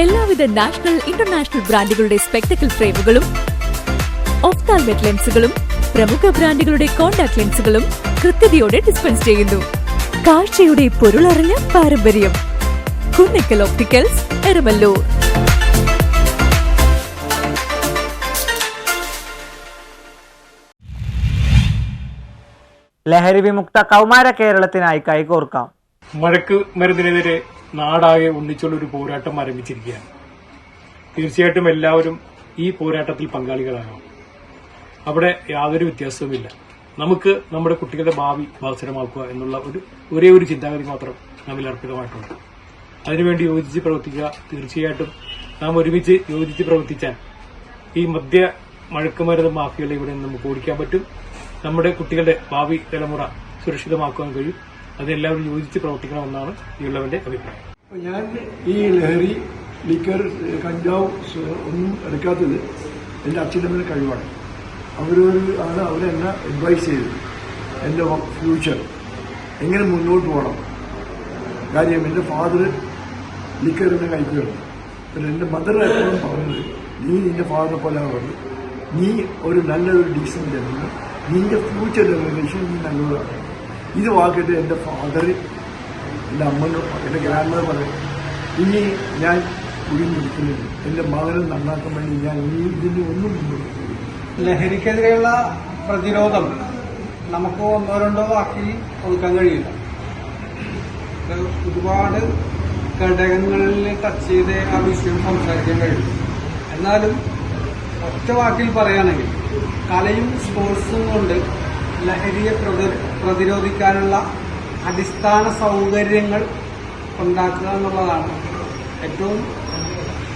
എല്ലാവിധ national international ബ്രാൻഡുകളുടെ spectacle ഫ്രെയിമുകളും ഓഫ്താൽമെറ്റ് ലെൻസുകളും പ്രമുഖ ബ്രാൻഡുകളുടെ കോൺടാക്ട് ലെൻസുകളും കൃത്യതയോടെ ഡിസ്പെൻസ് ചെയ്യുന്നു. കാഴ്ചയുടെ പൊരുളറിഞ്ഞ പാരമ്പര്യം. കുന്നിക്കൽ ഓപ്റ്റിക്കൽസ് എരമല്ലൂർ. ലഹരി വിമുക്ത കൗമാര കേരളത്തിനായി കൈകോർക്കാം. മഴക്ക് മരുന്നിനെതിരെ നാടാകെ ഒന്നിച്ചുള്ള ഒരു പോരാട്ടം ആരംഭിച്ചിരിക്കുകയാണ്. തീർച്ചയായിട്ടും എല്ലാവരും ഈ പോരാട്ടത്തിൽ പങ്കാളികളാകണം. അവിടെ യാതൊരു വ്യത്യാസവുമില്ല. നമുക്ക് നമ്മുടെ കുട്ടികളുടെ ഭാവി അവസരമാക്കുക എന്നുള്ള ഒരു ഒരേ ഒരു ചിന്താഗതി മാത്രം നമ്മിൽ അർപ്പിതമായിട്ടുണ്ട്. അതിനുവേണ്ടി യോജിച്ച് പ്രവർത്തിക്കുക. തീർച്ചയായിട്ടും നാം ഒരുമിച്ച് യോജിച്ച് പ്രവർത്തിച്ചാൽ ഈ മദ്യ മഴക്കുമരുന്ന് മാഫിയകളെ ഇവിടെ നിന്ന് നമുക്ക് ഓടിക്കാൻ പറ്റും. നമ്മുടെ കുട്ടികളുടെ ഭാവി തലമുറ സുരക്ഷിതമാക്കുവാൻ കഴിയും. അതെല്ലാവരും യോജിച്ച് പ്രവർത്തിക്കണമെന്നാണ് ഈയുള്ളവന്റെ അഭിപ്രായം. ഞാൻ ഈ ലഹരി ലിക്കർ കഞ്ചാവ് ഒന്നും എടുക്കാത്തത് എന്റെ അച്ഛനമ്മയുടെ കഴിവാണ്. അവരൊരു ആണ് അവരെന്നെ അഡ്വൈസ് ചെയ്തത്. എന്റെ ഫ്യൂച്ചർ എങ്ങനെ മുന്നോട്ട് പോകണം? കാര്യം എന്റെ ഫാദർ ലിക്കറിനെ കഴിക്കുകയാണ്. പിന്നെ എന്റെ മദർ എപ്പോഴും പറഞ്ഞത് നീ നിന്റെ ഫാദറിനെ പോലെ പറഞ്ഞു. നീ ഒരു നല്ലൊരു ഡീസന്റ് ജനങ്ങൾ നിന്റെ ഫ്യൂച്ചർ ജനറേഷൻ നീ നല്ലതാണ് ഇത് വാക്കിട്ട് എന്റെ ഫാദർ എന്റെ അമ്മനോട് എന്റെ ഗ്രാൻഡ് മദർ പറയും ഇനി ഞാൻ കുടി പിടിക്കുന്നില്ല എന്റെ മകനെ നന്നാക്കാൻ വേണ്ടി ഞാൻ ഇനി ഇതിന് ഒന്നും ലഹരിക്കെതിരെയുള്ള പ്രതിരോധം നമുക്ക് ഒന്നോ രണ്ടോ വാക്കിൽ ഒതുക്കാൻ കഴിയില്ല. ഒരുപാട് ഘടകങ്ങളിൽ ടച്ച് ചെയ്ത് ആ വിഷയം സംസാരിക്കാൻ കഴിയും. എന്നാലും ഒറ്റ വാക്കിൽ പറയുകയാണെങ്കിൽ കലയും സ്പോർട്സും കൊണ്ട് ലഹരിയെ പ്രതിരോധിക്കാനുള്ള അടിസ്ഥാന സൗകര്യങ്ങൾ ഉണ്ടാക്കുക എന്നുള്ളതാണ് ഏറ്റവും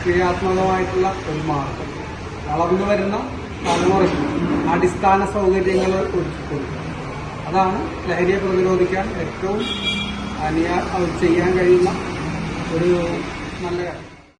ക്രിയാത്മകമായിട്ടുള്ള ഒരു മാർഗം. വളർന്നു വരുന്ന തലമുറയ്ക്ക് അടിസ്ഥാന സൗകര്യങ്ങൾ ഒരുക്കിക്കൊടുക്കുക. അതാണ് ലഹരിയെ പ്രതിരോധിക്കാൻ ഏറ്റവും അനിയ ചെയ്യാൻ കഴിയുന്ന ഒരു നല്ല കാര്യം